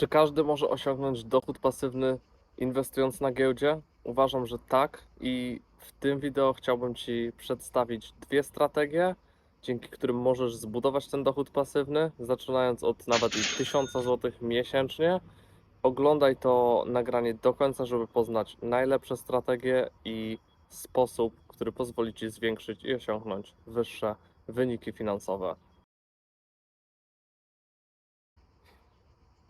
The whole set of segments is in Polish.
Czy każdy może osiągnąć dochód pasywny inwestując na giełdzie? Uważam, że tak i w tym wideo chciałbym Ci przedstawić dwie strategie, dzięki którym możesz zbudować ten dochód pasywny, zaczynając od nawet i 1000 zł miesięcznie. Oglądaj to nagranie do końca, żeby poznać najlepsze strategie i sposób, który pozwoli Ci zwiększyć i osiągnąć wyższe wyniki finansowe.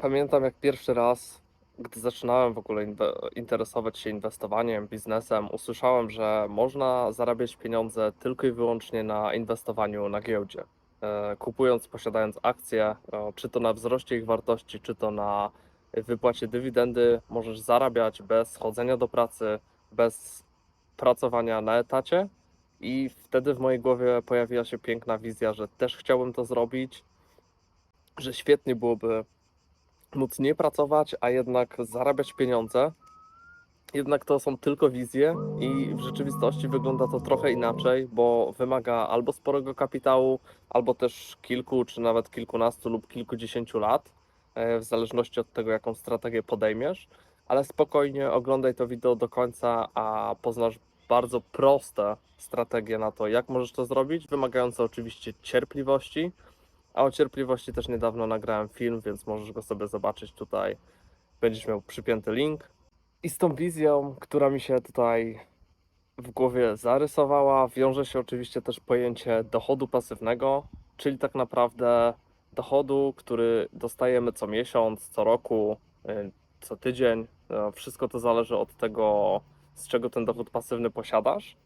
Pamiętam jak pierwszy raz, gdy zaczynałem w ogóle interesować się inwestowaniem, biznesem, usłyszałem, że można zarabiać pieniądze tylko i wyłącznie na inwestowaniu na giełdzie. E, Kupując, posiadając akcje, e, czy to na wzroście ich wartości, czy to na wypłacie dywidendy, możesz zarabiać bez chodzenia do pracy, bez pracowania na etacie. I wtedy w mojej głowie pojawiła się piękna wizja, że też chciałbym to zrobić, że świetnie byłoby móc nie pracować, a jednak zarabiać pieniądze. Jednak to są tylko wizje i w rzeczywistości wygląda to trochę inaczej, bo wymaga albo sporego kapitału, albo też kilku, czy nawet kilkunastu lub kilkudziesięciu lat, e, w zależności od tego, jaką strategię podejmiesz. Ale spokojnie oglądaj to wideo do końca, a poznasz bardzo proste strategie na to, jak możesz to zrobić, wymagające oczywiście cierpliwości. A o cierpliwości też niedawno nagrałem film, więc możesz go sobie zobaczyć tutaj. Będziesz miał przypięty link. I z tą wizją, która mi się tutaj w głowie zarysowała, wiąże się oczywiście też pojęcie dochodu pasywnego, czyli tak naprawdę dochodu, który dostajemy co miesiąc, co roku, y, co tydzień. No, Wszystko to zależy od tego, z czego ten dochód pasywny posiadasz,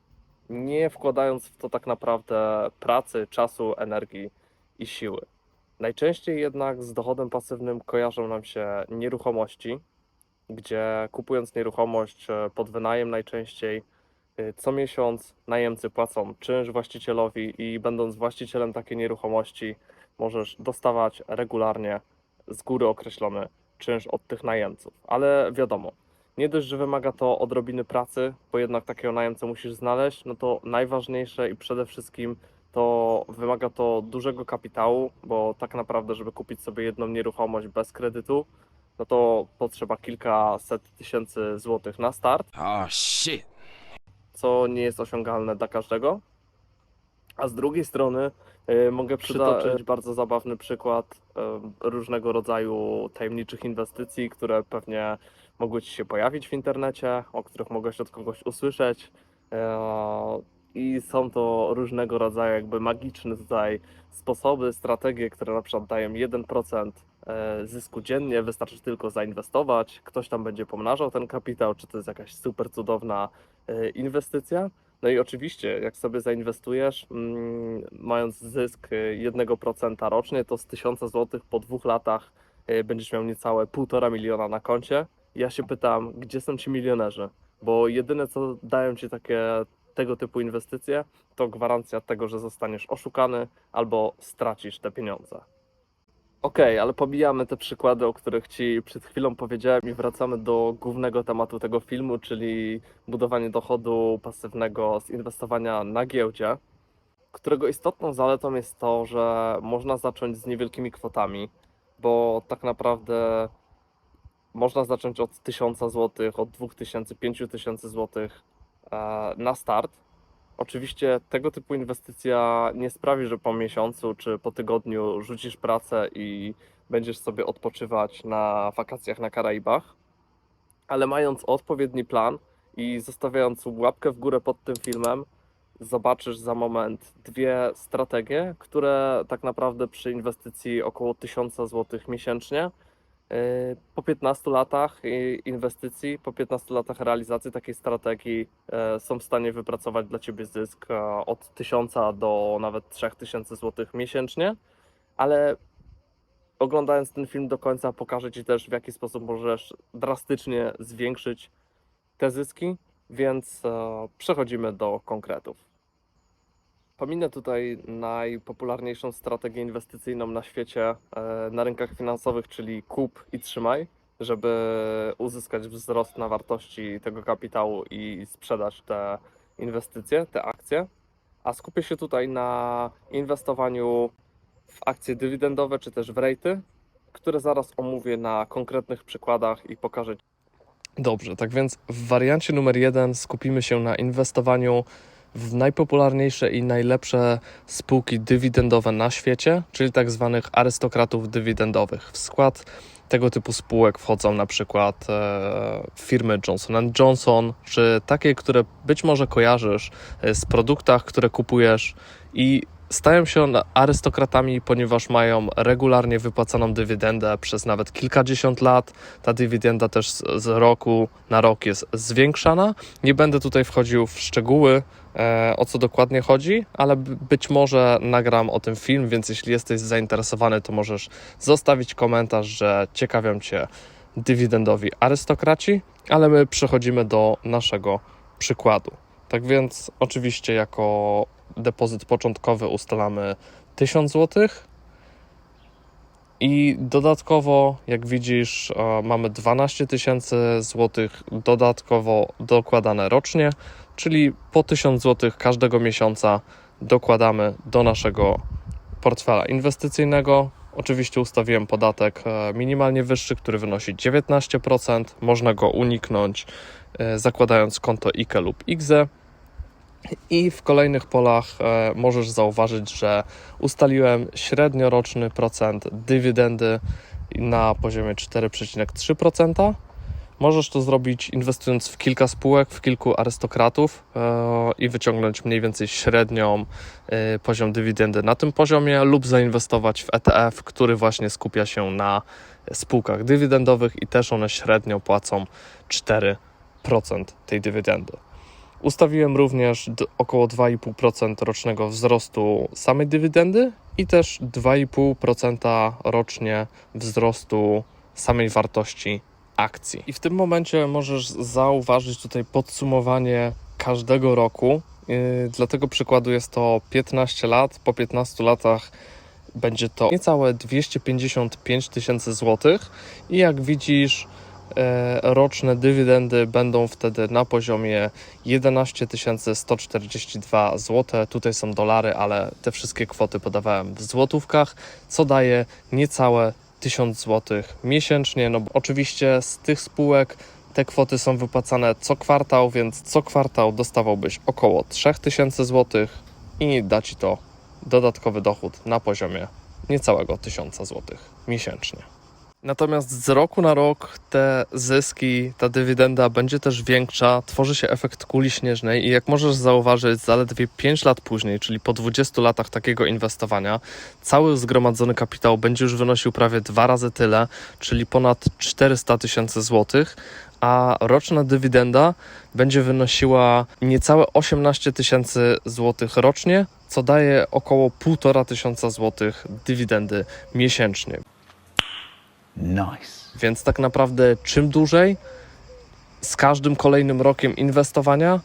nie wkładając w to tak naprawdę pracy, czasu, energii i siły. Najczęściej jednak z dochodem pasywnym kojarzą nam się nieruchomości, gdzie kupując nieruchomość e, pod wynajem najczęściej e, co miesiąc najemcy płacą czynsz właścicielowi i będąc właścicielem takiej nieruchomości możesz dostawać regularnie z góry określony czynsz od tych najemców. Ale wiadomo, nie dość, że wymaga to odrobiny pracy, bo jednak takiego najemcę musisz znaleźć, no to najważniejsze i przede wszystkim to wymaga to dużego kapitału, bo tak naprawdę, żeby kupić sobie jedną nieruchomość bez kredytu, no to potrzeba kilkaset tysięcy złotych na start, Oh shit. co nie jest osiągalne dla każdego. A z drugiej strony y, mogę przytoczyć bardzo zabawny przykład y, różnego rodzaju tajemniczych inwestycji, które pewnie mogły Ci się pojawić w internecie, o których mogłeś od kogoś usłyszeć. E, I są to różnego rodzaju jakby magiczne tutaj sposoby, strategie, które na przykład dają 1% e, zysku dziennie, wystarczy tylko zainwestować, ktoś tam będzie pomnażał ten kapitał, czy to jest jakaś super cudowna e, inwestycja. No i oczywiście, jak sobie zainwestujesz, mm, mając zysk e, 1% rocznie, to z 1000 zł po dwóch latach e, będziesz miał niecałe 1,5 miliona na koncie. Ja się pytam, gdzie są ci milionerzy? Bo jedyne, co dają ci takie tego typu inwestycje, to gwarancja tego, że zostaniesz oszukany albo stracisz te pieniądze. Okej, ale pobijamy te przykłady, o których Ci przed chwilą powiedziałem i wracamy do głównego tematu tego filmu, czyli budowanie dochodu pasywnego z inwestowania na giełdzie, którego istotną zaletą jest to, że można zacząć z niewielkimi kwotami, bo tak naprawdę można zacząć od 1000 zł, od 2000, 5000 zł na start. Oczywiście tego typu inwestycja nie sprawi, że po miesiącu czy po tygodniu rzucisz pracę i będziesz sobie odpoczywać na wakacjach na Karaibach, ale mając odpowiedni plan i zostawiając łapkę w górę pod tym filmem, zobaczysz za moment dwie strategie, które tak naprawdę przy inwestycji około 1000 zł miesięcznie Po 15 latach i- inwestycji, po 15 latach realizacji takiej strategii e, są w stanie wypracować dla Ciebie zysk e, od 1000 do nawet 3000 zł miesięcznie, ale oglądając ten film do końca pokażę Ci też w jaki sposób możesz drastycznie zwiększyć te zyski, więc e, przechodzimy do konkretów. Pominę tutaj najpopularniejszą strategię inwestycyjną na świecie e, na rynkach finansowych, czyli kup i trzymaj, żeby uzyskać wzrost na wartości tego kapitału i sprzedać te inwestycje, te akcje. A skupię się tutaj na inwestowaniu w akcje dywidendowe czy też w rejty, które zaraz omówię na konkretnych przykładach i pokażę. Dobrze, tak więc w wariancie numer jeden skupimy się na inwestowaniu w najpopularniejsze i najlepsze spółki dywidendowe na świecie, czyli tak zwanych arystokratów dywidendowych. W skład tego typu spółek wchodzą na przykład e, firmy Johnson Johnson, czy takie, które być może kojarzysz e, z produktach, które kupujesz i stają się one arystokratami, ponieważ mają regularnie wypłacaną dywidendę przez nawet kilkadziesiąt lat. Ta dywidenda też z, roku na rok jest zwiększana. Nie będę tutaj wchodził w szczegóły, e, o co dokładnie chodzi, ale być może nagram o tym film, więc jeśli jesteś zainteresowany, to możesz zostawić komentarz, że ciekawią Cię dywidendowi arystokraci, ale my przechodzimy do naszego przykładu. Tak więc, oczywiście, jako depozyt początkowy ustalamy 1000 zł. I dodatkowo, jak widzisz, e, mamy 12 tysięcy złotych dodatkowo dokładane rocznie, czyli po 1000 zł każdego miesiąca dokładamy do naszego portfela inwestycyjnego. Oczywiście ustawiłem podatek e, minimalnie wyższy, który wynosi 19%. Można go uniknąć e, zakładając konto IKE lub IGZE. I w kolejnych polach e, możesz zauważyć, że ustaliłem średnioroczny procent dywidendy na poziomie 4,3%. Możesz to zrobić inwestując w kilka spółek, w kilku arystokratów e, i wyciągnąć mniej więcej średnią e, poziom dywidendy na tym poziomie, lub zainwestować w ETF, który właśnie skupia się na spółkach dywidendowych i też one średnio płacą 4% tej dywidendy. Ustawiłem również około 2,5% rocznego wzrostu samej dywidendy i też 2,5% rocznie wzrostu samej wartości akcji. I w tym momencie możesz zauważyć tutaj podsumowanie każdego roku. Yy, Dla tego przykładu jest to 15 lat. Po 15 latach będzie to niecałe 255 tysięcy złotych. I jak widzisz, roczne dywidendy będą wtedy na poziomie 11 142 zł. Tutaj są dolary, ale te wszystkie kwoty podawałem w złotówkach, co daje niecałe 1000 zł miesięcznie. No oczywiście z tych spółek te kwoty są wypłacane co kwartał, więc co kwartał dostawałbyś około 3000 zł i da ci to dodatkowy dochód na poziomie niecałego 1000 zł miesięcznie. Natomiast z roku na rok te zyski, ta dywidenda będzie też większa, tworzy się efekt kuli śnieżnej i jak możesz zauważyć, zaledwie 5 lat później, czyli po 20 latach takiego inwestowania, cały zgromadzony kapitał będzie już wynosił prawie dwa razy tyle, czyli ponad 400 tysięcy złotych, a roczna dywidenda będzie wynosiła niecałe 18 tysięcy złotych rocznie, co daje około 1,5 tysiąca złotych dywidendy miesięcznie. Nice. Więc tak naprawdę czym dłużej z każdym kolejnym rokiem inwestowania,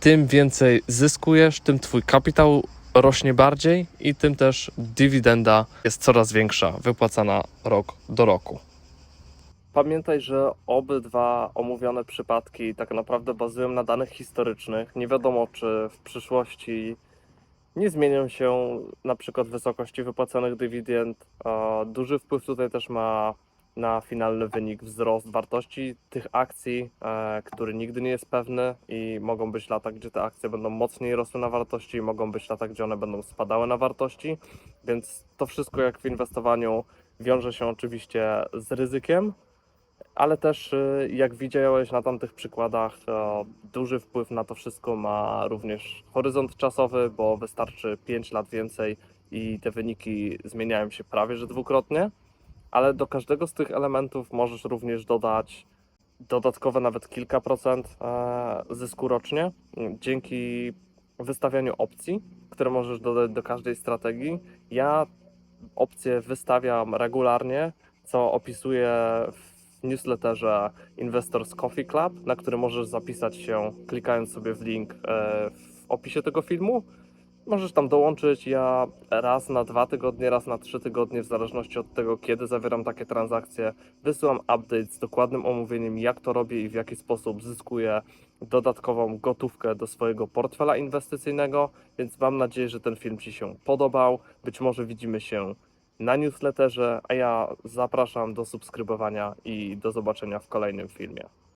tym więcej zyskujesz, tym twój kapitał rośnie bardziej i tym też dywidenda jest coraz większa, wypłacana rok do roku. Pamiętaj, że obydwa omówione przypadki tak naprawdę bazują na danych historycznych. Nie wiadomo, czy w przyszłości nie zmienią się na przykład wysokości wypłacanych dywidend. Duży wpływ tutaj też ma na finalny wynik wzrost wartości tych akcji, e, który nigdy nie jest pewny i mogą być lata, gdzie te akcje będą mocniej rosły na wartości, mogą być lata, gdzie one będą spadały na wartości, więc to wszystko jak w inwestowaniu wiąże się oczywiście z ryzykiem, ale też y, jak widziałeś na tamtych przykładach, duży wpływ na to wszystko ma również horyzont czasowy, bo wystarczy 5 lat więcej i te wyniki zmieniają się prawie że dwukrotnie, ale do każdego z tych elementów możesz również dodać dodatkowe nawet kilka procent e, zysku rocznie dzięki wystawianiu opcji, które możesz dodać do każdej strategii. Ja opcje wystawiam regularnie, co opisuję w newsletterze Investors Coffee Club, na który możesz zapisać się klikając sobie w link e, w opisie tego filmu. Możesz tam dołączyć. Ja raz na dwa tygodnie, raz na trzy tygodnie, w zależności od tego, kiedy zawieram takie transakcje, wysyłam update z dokładnym omówieniem, jak to robię i w jaki sposób zyskuję dodatkową gotówkę do swojego portfela inwestycyjnego. Więc mam nadzieję, że ten film Ci się podobał. Być może widzimy się na newsletterze, a ja zapraszam do subskrybowania i do zobaczenia w kolejnym filmie.